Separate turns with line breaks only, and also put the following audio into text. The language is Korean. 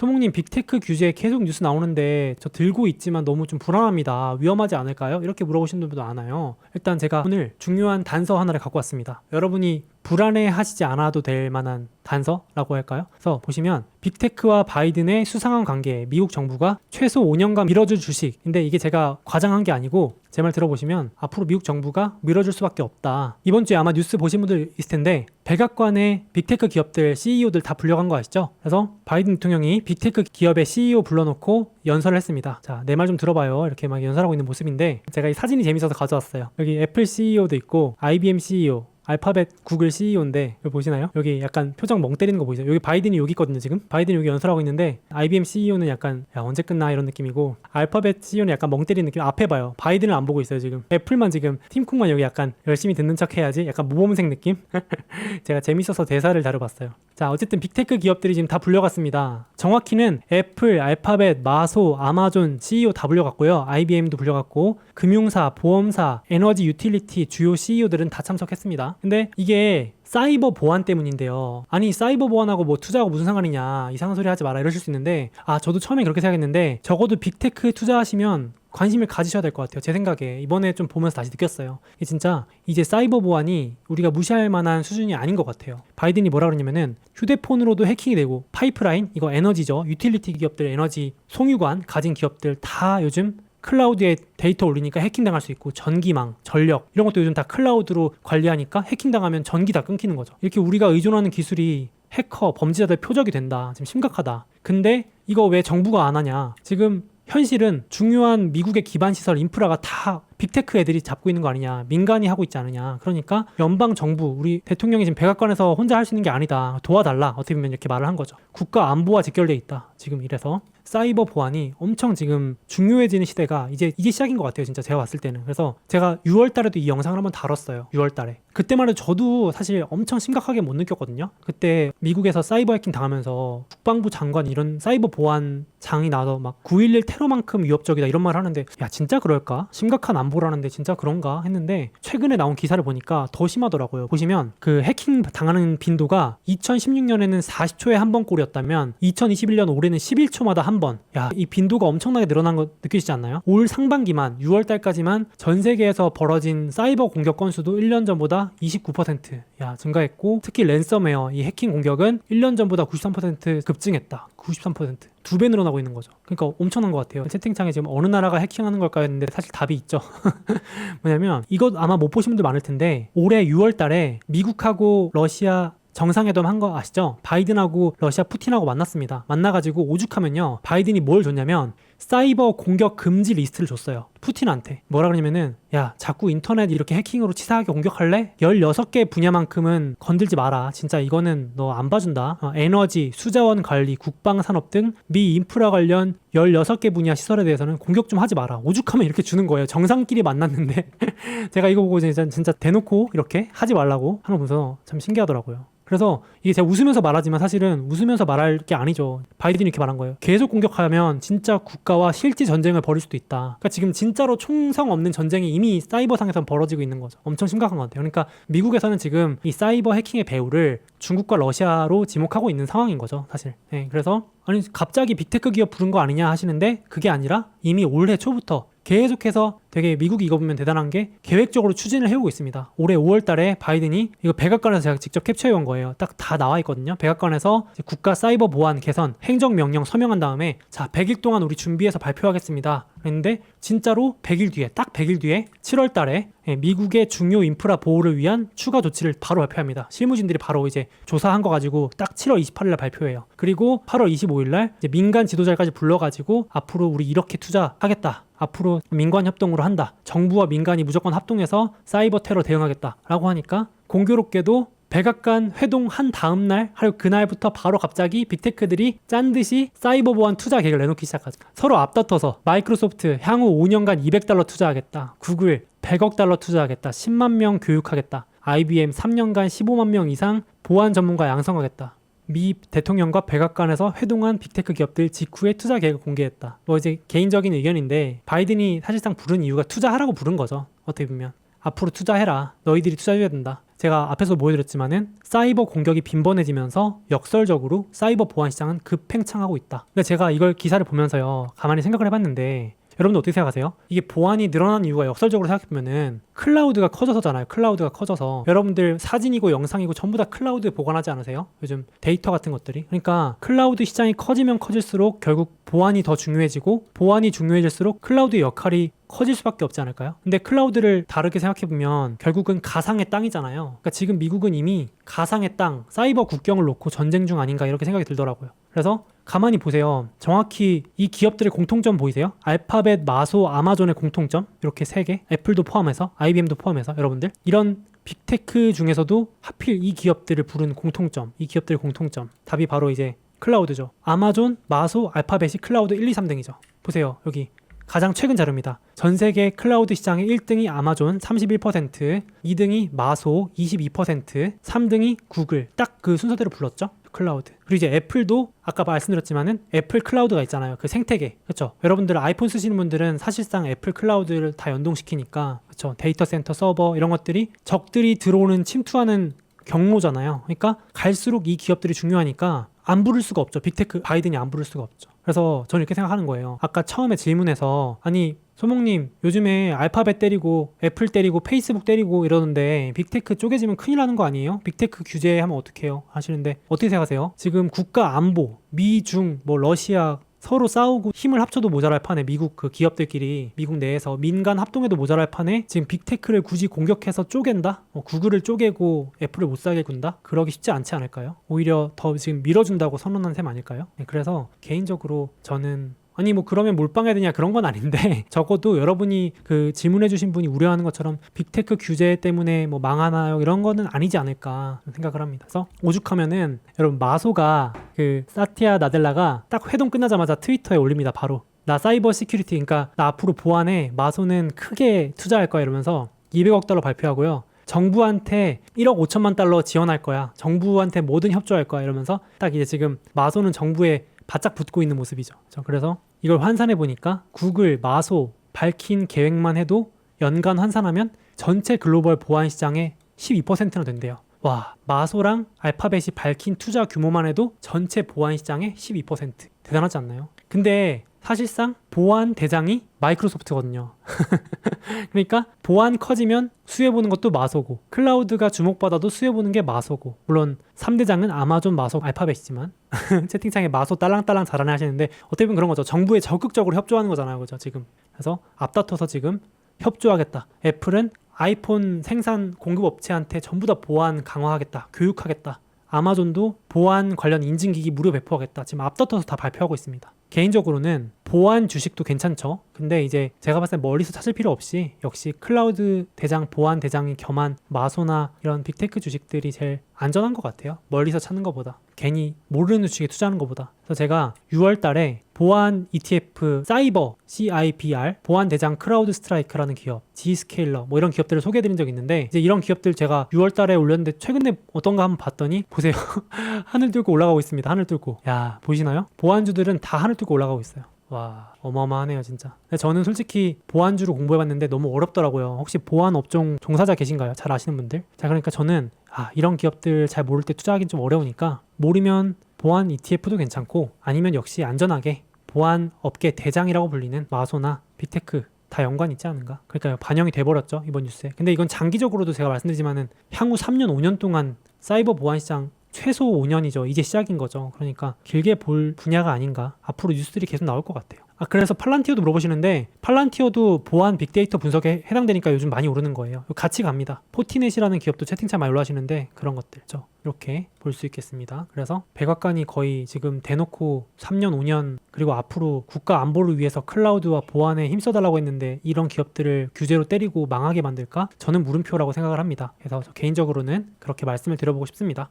소목님 빅테크 규제에 계속 뉴스 나오는데 저 들고 있지만 너무 좀 불안합니다. 위험하지 않을까요? 이렇게 물어보시는 분도 많아요. 일단 제가 오늘 중요한 단서 하나를 갖고 왔습니다. 여러분이 불안해 하시지 않아도 될 만한 단서라고 할까요? 그래서 보시면 빅테크와 바이든의 수상한 관계, 미국 정부가 최소 5년간 밀어줄 주식인데 이게 제가 과장한 게 아니고 제 말 들어보시면 앞으로 미국 정부가 밀어줄 수밖에 없다. 이번 주에 아마 뉴스 보신 분들 있을 텐데 백악관의 빅테크 기업들 CEO들 다 불려간 거 아시죠? 그래서 바이든 대통령이 빅테크 기업의 CEO 불러놓고 연설을 했습니다. 자, 내 말 좀 들어봐요. 이렇게 막 연설하고 있는 모습인데 제가 이 사진이 재밌어서 가져왔어요. 여기 애플 CEO도 있고 IBM CEO, 알파벳 구글 CEO인데 여기 보시나요? 여기 약간 표정 멍 때리는 거 보이죠? 여기 바이든이 여기 있거든요 지금. 바이든이 여기 연설하고 있는데 IBM CEO는 약간 야 언제 끝나? 이런 느낌이고 알파벳 CEO는 약간 멍 때리는 느낌. 앞에 봐요. 바이든을 안 보고 있어요 지금. 애플만 지금 팀쿡만 여기 약간 열심히 듣는 척 해야지. 약간 모범생 느낌? 제가 재밌어서 대사를 다뤄봤어요 자 어쨌든 빅테크 기업들이 지금 다 불려갔습니다. 정확히는 애플, 알파벳, 마소, 아마존 CEO 다 불려갔고요. IBM도 불려갔고 금융사, 보험사, 에너지 유틸리티 주요 CEO들은 다 참석했습니다. 근데 이게 사이버 보안 때문인데요. 아니 사이버 보안하고 뭐 투자하고 무슨 상관이냐. 이상한 소리 하지 마라 이러실 수 있는데 아 저도 처음에 그렇게 생각했는데 적어도 빅테크에 투자하시면 관심을 가지셔야 될 것 같아요. 제 생각에 이번에 좀 보면서 다시 느꼈어요. 이게 진짜 이제 사이버 보안이 우리가 무시할 만한 수준이 아닌 것 같아요. 바이든이 뭐라 그러냐면은 휴대폰으로도 해킹이 되고 파이프라인 이거 에너지죠. 유틸리티 기업들 에너지 송유관 가진 기업들 다 요즘 클라우드에 데이터 올리니까 해킹당할 수 있고 전기망, 전력 이런 것도 요즘 다 클라우드로 관리하니까 해킹당하면 전기 다 끊기는 거죠. 이렇게 우리가 의존하는 기술이 해커, 범죄자들 표적이 된다. 지금 심각하다. 근데 이거 왜 정부가 안 하냐? 지금 현실은 중요한 미국의 기반 시설 인프라가 다 빅테크 애들이 잡고 있는 거 아니냐 민간이 하고 있지 않느냐. 그러니까 연방 정부 우리 대통령이 지금 백악관에서 혼자 할 수 있는 게 아니다. 도와달라. 어떻게 보면 이렇게 말을 한 거죠. 국가 안보와 직결돼 있다. 지금 이래서. 사이버 보안이 엄청 지금 중요해지는 시대가 이제 이게 시작인 것 같아요 진짜 제가 봤을 때는. 그래서 제가 6월 달에도 이 영상을 한번 다뤘어요. 6월 달에 그때만 해도 저도 사실 엄청 심각하게 못 느꼈거든요 그때 미국에서 사이버 해킹 당하면서 국방부 장관 이런 사이버 보안 장이 나와서 막 9.11 테러만큼 위협적이다 이런 말 하는데 야 진짜 그럴까 심각한 안보라는데 진짜 그런가 했는데 최근에 나온 기사를 보니까 더 심하더라고요 보시면 그 해킹 당하는 빈도가 2016년에는 40초에 한 번 꼴이었다면 2021년 올해는 11초마다 한 번. 야, 이 빈도가 엄청나게 늘어난 거 느끼시지 않나요? 올 상반기만 6월 달까지만 전 세계에서 벌어진 사이버 공격 건수도 1년 전보다 29% 야, 증가했고 특히 랜섬웨어 이 해킹 공격은 1년 전보다 93% 급증했다. 93%. 두 배 늘어나고 있는 거죠. 그러니까 엄청난 것 같아요. 채팅창에 지금 어느 나라가 해킹하는 걸까 했는데 사실 답이 있죠. 뭐냐면 이것 아마 못 보신 분들 많을 텐데 올해 6월 달에 미국하고 러시아 정상회담 한 거 아시죠? 바이든하고 러시아 푸틴하고 만났습니다. 만나가지고 오죽하면요. 바이든이 뭘 줬냐면 사이버 공격 금지 리스트를 줬어요. 푸틴한테. 뭐라 그러냐면은 야 자꾸 인터넷 이렇게 해킹으로 치사하게 공격할래? 16개 분야만큼은 건들지 마라. 진짜 이거는 너 안 봐준다. 어, 에너지, 수자원 관리, 국방 산업 등 미 인프라 관련 16개 분야 시설에 대해서는 공격 좀 하지 마라. 오죽하면 이렇게 주는 거예요. 정상끼리 만났는데 제가 이거 보고 진짜, 진짜 대놓고 이렇게 하지 말라고 하는 거 보면서 참 신기하더라고요. 그래서 이게 제가 웃으면서 말하지만 사실은 웃으면서 말할 게 아니죠. 바이든이 이렇게 말한 거예요. 계속 공격하면 진짜 국가와 실제 전쟁을 벌일 수도 있다. 그러니까 지금 진짜로 총성 없는 전쟁이 이미 사이버상에서 벌어지고 있는 거죠. 엄청 심각한 것 같아요. 그러니까 미국에서는 지금 이 사이버 해킹의 배후를 중국과 러시아로 지목하고 있는 상황인 거죠. 사실. 네, 그래서 아니 갑자기 빅테크 기업 부른 거 아니냐 하시는데 그게 아니라 이미 올해 초부터 계속해서 되게 미국이 이거 보면 대단한 게 계획적으로 추진을 해오고 있습니다. 올해 5월 달에 바이든이 이거 백악관에서 제가 직접 캡처해 온 거예요. 딱 다 나와 있거든요. 백악관에서 국가 사이버 보안 개선 행정 명령 서명한 다음에 자, 100일 동안 우리 준비해서 발표하겠습니다. 그랬는데 진짜로 100일 뒤에 딱 100일 뒤에 7월 달에 예, 미국의 중요 인프라 보호를 위한 추가 조치를 바로 발표합니다. 실무진들이 바로 이제 조사한 거 가지고 딱 7월 28일 날 발표해요. 그리고 8월 25일 날 민간 지도자까지 불러 가지고 앞으로 우리 이렇게 투자하겠다. 앞으로 민관 협동으로 한다. 정부와 민간이 무조건 합동해서 사이버 테러 대응하겠다라고 하니까 공교롭게도 백악관 회동 한 다음 날 하루 그날부터 바로 갑자기 빅테크들이 짠 듯이 사이버 보안 투자 계획을 내놓기 시작하죠. 서로 앞다퉈서 마이크로소프트 향후 5년간 200달러 투자하겠다. 구글 100억 달러 투자하겠다. 10만 명 교육하겠다. IBM 3년간 15만 명 이상 보안 전문가 양성하겠다. 미 대통령과 백악관에서 회동한 빅테크 기업들 직후에 투자 계획을 공개했다. 뭐 이제 개인적인 의견인데 바이든이 사실상 부른 이유가 투자하라고 부른 거죠. 어떻게 보면 앞으로 투자해라. 너희들이 투자해야 된다. 제가 앞에서 보여드렸지만은 사이버 공격이 빈번해지면서 역설적으로 사이버 보안 시장은 급팽창하고 있다. 근데 제가 이걸 기사를 보면서요 가만히 생각을 해봤는데 여러분들 어떻게 생각하세요? 이게 보안이 늘어난 이유가 역설적으로 생각해보면은 클라우드가 커져서잖아요. 클라우드가 커져서 여러분들 사진이고 영상이고 전부 다 클라우드에 보관하지 않으세요? 요즘 데이터 같은 것들이. 그러니까 클라우드 시장이 커지면 커질수록 결국 보안이 더 중요해지고 보안이 중요해질수록 클라우드의 역할이 커질 수밖에 없지 않을까요? 근데 클라우드를 다르게 생각해보면 결국은 가상의 땅이잖아요. 그러니까 지금 미국은 이미 가상의 땅, 사이버 국경을 놓고 전쟁 중 아닌가 이렇게 생각이 들더라고요. 그래서 가만히 보세요. 정확히 이 기업들의 공통점 보이세요? 알파벳, 마소, 아마존의 공통점 이렇게 세 개, 애플도 포함해서, IBM도 포함해서 여러분들 이런 빅테크 중에서도 하필 이 기업들을 부른 공통점, 이 기업들의 공통점 답이 바로 이제 클라우드죠. 아마존, 마소, 알파벳이 클라우드 1, 2, 3등이죠. 보세요. 여기 가장 최근 자료입니다. 전 세계 클라우드 시장의 1등이 아마존 31%, 2등이 마소 22%, 3등이 구글. 딱 그 순서대로 불렀죠. 클라우드. 그리고 이제 애플도 아까 말씀드렸지만은 애플 클라우드가 있잖아요. 그 생태계. 그렇죠? 여러분들 아이폰 쓰시는 분들은 사실상 애플 클라우드를 다 연동시키니까 그렇죠? 데이터 센터 서버 이런 것들이 적들이 들어오는 침투하는 경로잖아요. 그러니까 갈수록 이 기업들이 중요하니까 안 부를 수가 없죠. 빅테크 바이든이 안 부를 수가 없죠. 그래서 저는 이렇게 생각하는 거예요. 아까 처음에 질문에서 아니 소목님 요즘에 알파벳 때리고 애플 때리고 페이스북 때리고 이러는데 빅테크 쪼개지면 큰일 나는 거 아니에요? 빅테크 규제하면 어떡해요? 하시는데 어떻게 생각하세요? 지금 국가 안보 미, 중, 뭐 러시아 서로 싸우고 힘을 합쳐도 모자랄 판에 미국 그 기업들끼리 미국 내에서 민간 합동해도 모자랄 판에 지금 빅테크를 굳이 공격해서 쪼갠다? 어, 구글을 쪼개고 애플을 못 사게 군다? 그러기 쉽지 않지 않을까요? 오히려 더 지금 밀어준다고 선언한 셈 아닐까요? 네, 그래서 개인적으로 저는 아니 뭐 그러면 몰빵해야 되냐 그런 건 아닌데 적어도 여러분이 그 질문해 주신 분이 우려하는 것처럼 빅테크 규제 때문에 뭐 망하나요 이런 거는 아니지 않을까 생각을 합니다. 그래서 오죽하면은 여러분 마소가 그 사티아 나델라가 딱 회동 끝나자마자 트위터에 올립니다. 바로 나 사이버 시큐리티 그러니까 나 앞으로 보안에 마소는 크게 투자할 거야 이러면서 200억 달러 발표하고요. 정부한테 1억 5천만 달러 지원할 거야. 정부한테 모든 협조할 거야 이러면서 딱 이제 지금 마소는 정부에 바짝 붙고 있는 모습이죠. 그래서 이걸 환산해 보니까 구글, 마소 밝힌 계획만 해도 연간 환산하면 전체 글로벌 보안 시장의 12%나 된대요. 와, 마소랑 알파벳이 밝힌 투자 규모만 해도 전체 보안 시장의 12%. 대단하지 않나요? 근데 사실상 보안 대장이 마이크로소프트거든요. 그러니까 보안 커지면 수혜보는 것도 마소고 클라우드가 주목받아도 수혜보는 게 마소고 물론 3대장은 아마존, 마소, 알파벳이지만 채팅창에 마소 딸랑딸랑 잘하네 하시는데 어떻게 보면 그런 거죠. 정부에 적극적으로 협조하는 거잖아요. 그죠? 지금. 그래서 앞다퉈서 지금 협조하겠다. 애플은 아이폰 생산 공급 업체한테 전부 다 보안 강화하겠다. 교육하겠다. 아마존도 보안 관련 인증기기 무료 배포하겠다. 지금 앞다퉈서 다 발표하고 있습니다. 개인적으로는 보안 주식도 괜찮죠. 근데 이제 제가 봤을 때 멀리서 찾을 필요 없이 역시 클라우드 대장, 보안 대장이 겸한 마소나 이런 빅테크 주식들이 제일 안전한 것 같아요. 멀리서 찾는 것보다. 괜히 모르는 주식에 투자하는 것보다. 그래서 제가 6월 달에 보안 ETF 사이버 CIBR 보안 대장 크라우드 스트라이크라는 기업, G스케일러 뭐 이런 기업들을 소개해 드린 적이 있는데 이제 이런 기업들 제가 6월 달에 올렸는데 최근에 어떤가 한번 봤더니 보세요. 하늘 뚫고 올라가고 있습니다. 하늘 뚫고. 야, 보이시나요? 보안주들은 다 하늘 뚫고 올라가고 있어요. 와 어마어마하네요 진짜 근데 저는 솔직히 보안주로 공부해봤는데 너무 어렵더라고요 혹시 보안 업종 종사자 계신가요? 잘 아시는 분들? 자 그러니까 저는 아 이런 기업들 잘 모를 때 투자하긴 좀 어려우니까 모르면 보안 ETF도 괜찮고 아니면 역시 안전하게 보안 업계 대장이라고 불리는 마소나 빅테크 다 연관 있지 않은가? 그러니까 반영이 돼버렸죠 이번 뉴스에. 근데 이건 장기적으로도 제가 말씀드리지만은 향후 3년 5년 동안 사이버 보안 시장 최소 5년이죠. 이제 시작인 거죠. 그러니까 길게 볼 분야가 아닌가. 앞으로 뉴스들이 계속 나올 것 같아요. 아 그래서 팔란티어도 물어보시는데 팔란티어도 보안 빅데이터 분석에 해당되니까 요즘 많이 오르는 거예요. 같이 갑니다. 포티넷이라는 기업도 채팅창 많이 올라가시는데 그런 것들 죠. 이렇게 볼 수 있겠습니다. 그래서 백악관이 거의 지금 대놓고 3년 5년 그리고 앞으로 국가 안보를 위해서 클라우드와 보안에 힘써달라고 했는데 이런 기업들을 규제로 때리고 망하게 만들까? 저는 물음표라고 생각을 합니다. 그래서 저 개인적으로는 그렇게 말씀을 드려보고 싶습니다.